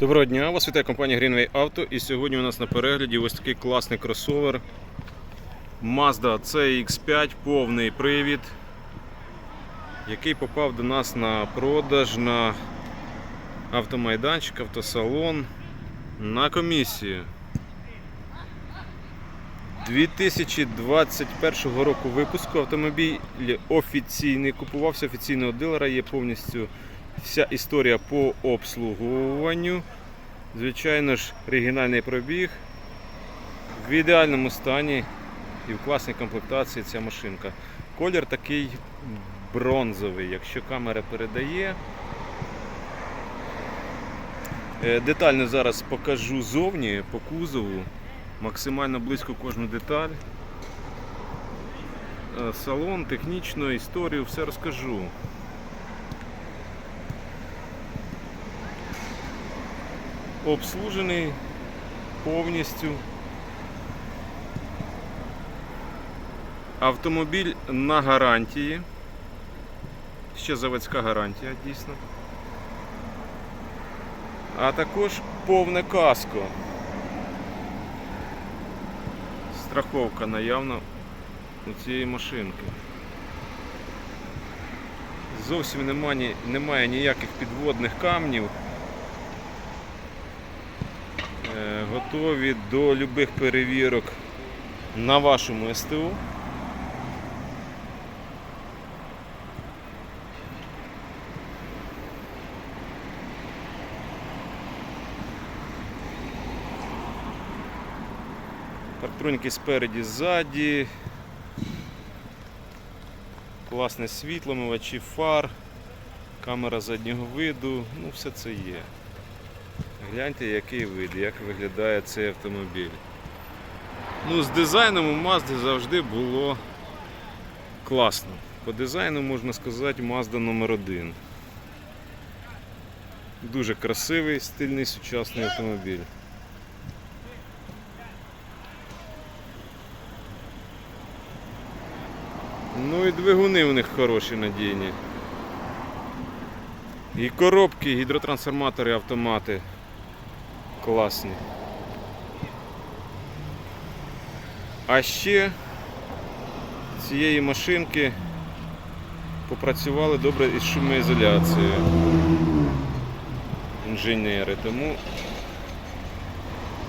Доброго дня, вас вітає компанія Greenway Auto і сьогодні у нас на перегляді ось такий класний кросовер Mazda CX5 повний привід, який попав до нас на продаж на автомайданчик, автосалон на комісію. 2021 року випуску автомобіль офіційний, купувався офіційного дилера, є повністю вся історія по обслуговуванню. Звичайно ж, оригінальний пробіг. В ідеальному стані і в класній комплектації ця машинка. Колір такий бронзовий, якщо камера передає. Е, Детально зараз покажу зовні по кузову, максимально близько кожну деталь. Е, Салон, технічну історію, все розкажу. Обслужений повністю. Автомобіль на гарантії. Ще заводська гарантія дійсно. А також повне каско. Страховка наявна у цієї машинки. Зовсім немає, немає ніяких підводних камнів. Готові до любих перевірок на вашому СТО. Парктроніки спереді, ззаді. Класне світло, мивачі фар, камера заднього виду, ну все це є. Гляньте, який вид, як виглядає цей автомобіль. Ну, з дизайном у Mazda завжди було класно. По дизайну можна сказати Mazda номер 1 Дуже красивий, стильний сучасний автомобіль. Ну і двигуни у них хороші надійні. І коробки, гідротрансформатори, автомати класні. А ще цієї машинки попрацювали добре із шумоізоляцією інженери, тому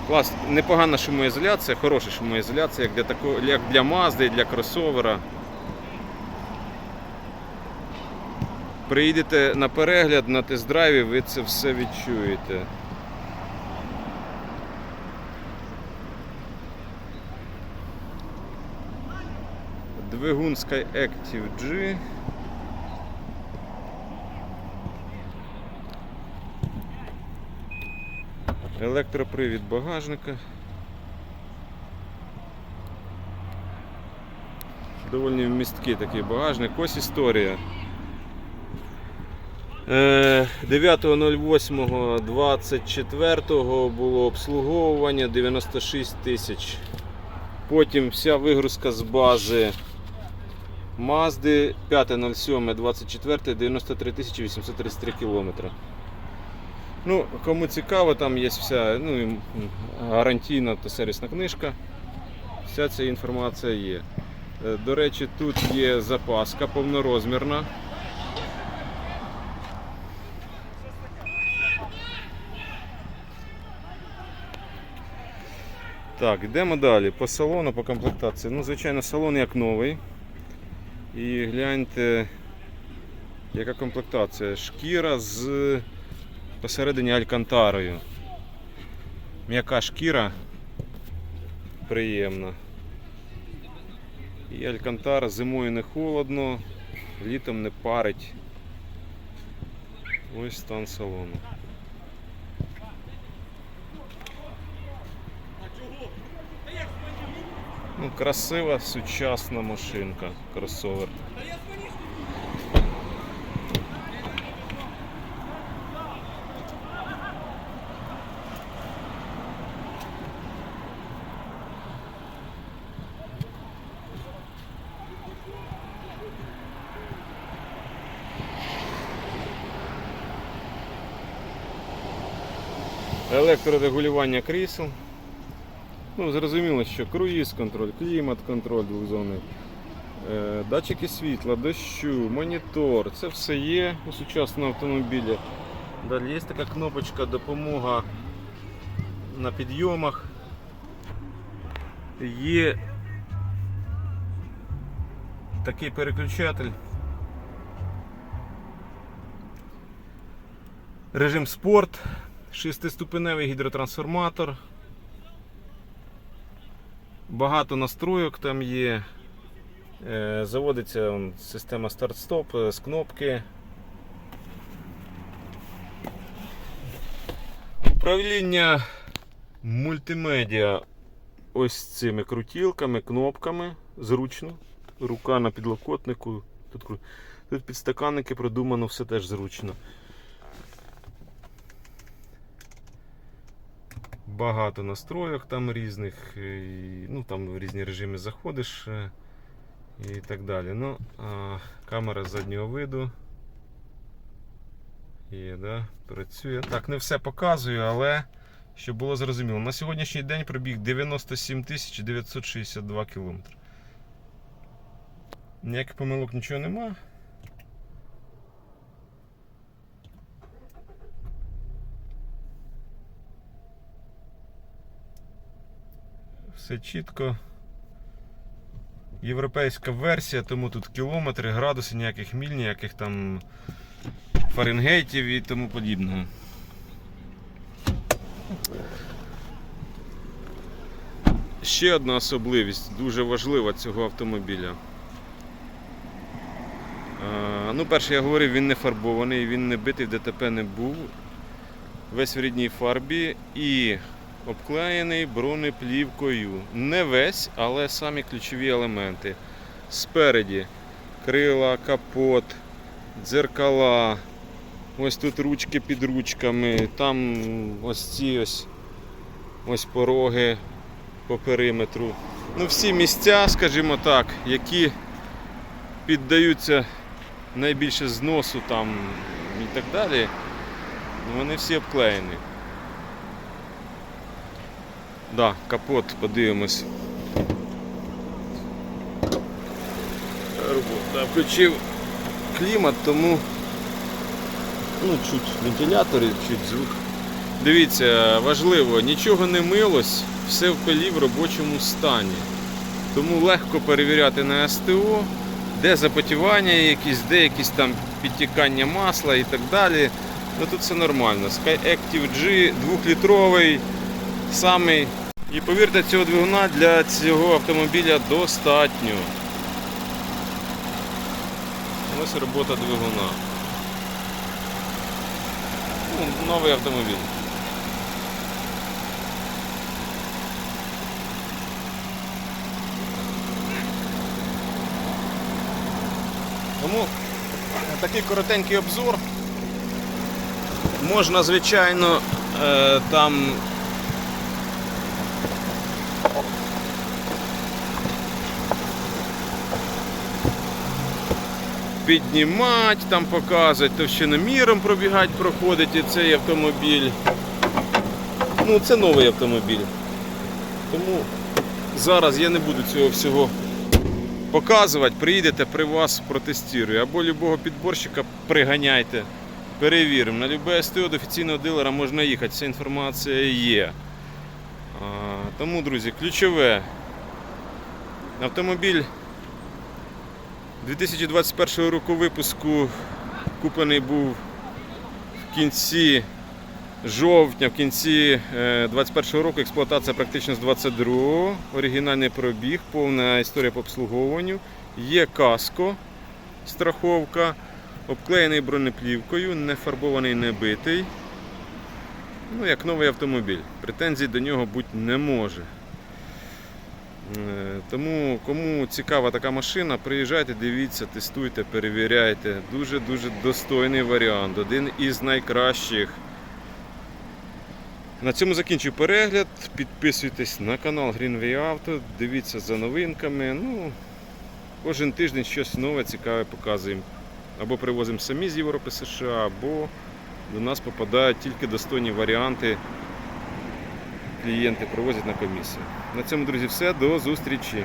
клас, непогана шумоізоляція, хороша шумоізоляція, як для такого, як для Mazda, для кросовера. Приїдете на перегляд, на тест-драйві, ви це все відчуєте. Двигун Skyactiv G. Електропривід багажника. Доволі вмісткий такий багажник. Ось історія. Е, 9.08.24 було обслуговування 96 тисяч. Потім вся вигрузка з бази Мазди 5.07.24 93 833 кілометри. Ну, кому цікаво, там є вся ну, гарантійна та сервісна книжка. Вся ця інформація є. Е, До речі, тут є запаска повнорозмірна. Так, йдемо далі. По салону, по комплектації. Ну, звичайно, салон як новий. І гляньте, яка комплектація. Шкіра з посередині алькантарою. М'яка шкіра приємна. І алькантара зимою не холодно, літом не парить. Ось стан салону. Ну, Красива сучасна машинка, кросовер. Електрорегулювання крісел. Ну, зрозуміло, що круїз контроль, клімат контроль двохзонний, е, датчики світла, дощу, монітор. Це все є у сучасному автомобілі. Далі є така кнопочка допомога на підйомах. Є такий переключатель. Режим спорт, шестиступеневий гідротрансформатор. Багато настройок там є. Е, Заводиться система старт-стоп е, з кнопки. Управління мультимедіа ось цими крутілками, кнопками. Зручно. Рука на підлокотнику. Тут, тут підстаканники продумано, все теж зручно. Багато настроїк там різних, і, ну там в різні режими заходиш е, і так далі. Ну, а, камера заднього виду. Є, да, працює. Так, не все показую, але щоб було зрозуміло. На сьогоднішній день пробіг 97 962 км. Ніяких помилок нічого нема. Все чітко. Європейська версія, тому тут кілометри, градуси, ніяких міль, ніяких там фаренгейтів і тому подібного. Ще одна особливість, дуже важлива цього автомобіля. Ну, перше, я говорив, він не фарбований, він не битий, ДТП не був. Весь в рідній фарбі і обклеєний бронеплівкою. Не весь, але самі ключові елементи. Спереді крила, капот, дзеркала. Ось тут ручки під ручками, там ось ці ось, ось пороги по периметру. Ну, всі місця, скажімо так, які піддаються найбільше зносу там і так далі, вони всі обклеєні. Да, капот, подивимось. Да, включив клімат, тому ну, чуть вентилятори, чуть звук. Дивіться, важливо, нічого не милось, все в пилі в робочому стані. Тому легко перевіряти на СТО, де запотівання якісь, де якісь там підтікання масла і так далі. Ну тут все нормально. Sky Active G 2-літровий, самий. І повірте, цього двигуна для цього автомобіля достатньо. Ось робота двигуна. Ну, новий автомобіль. Тому такий коротенький обзор. Можна, звичайно, е, там піднімати, там показувати, товщиноміром пробігати, проходить і цей автомобіль. Ну, це новий автомобіль. Тому зараз я не буду цього всього показувати. Приїдете при вас протестую. Або любого підборщика приганяйте, перевіримо. На любе СТО до офіційного дилера можна їхати, вся інформація є. Тому, друзі, ключове. Автомобіль 2021 року випуску куплений був в кінці жовтня, в кінці 2021 року експлуатація практично з 22-го. Оригінальний пробіг, повна історія по обслуговуванню. Є каско, страховка, обклеєний бронеплівкою, не фарбований, не битий. Ну, як новий автомобіль. Претензій до нього бути не може. Е, Тому кому цікава така машина, приїжджайте, дивіться, тестуйте, перевіряйте. Дуже-дуже достойний варіант, один із найкращих. На цьому закінчую перегляд. Підписуйтесь на канал Greenway Auto, дивіться за новинками. Ну, кожен тиждень щось нове, цікаве показуємо. Або привозимо самі з Європи США, або до нас попадають тільки достойні варіанти клієнти привозять на комісію. На цьому, друзі, все. До зустрічі.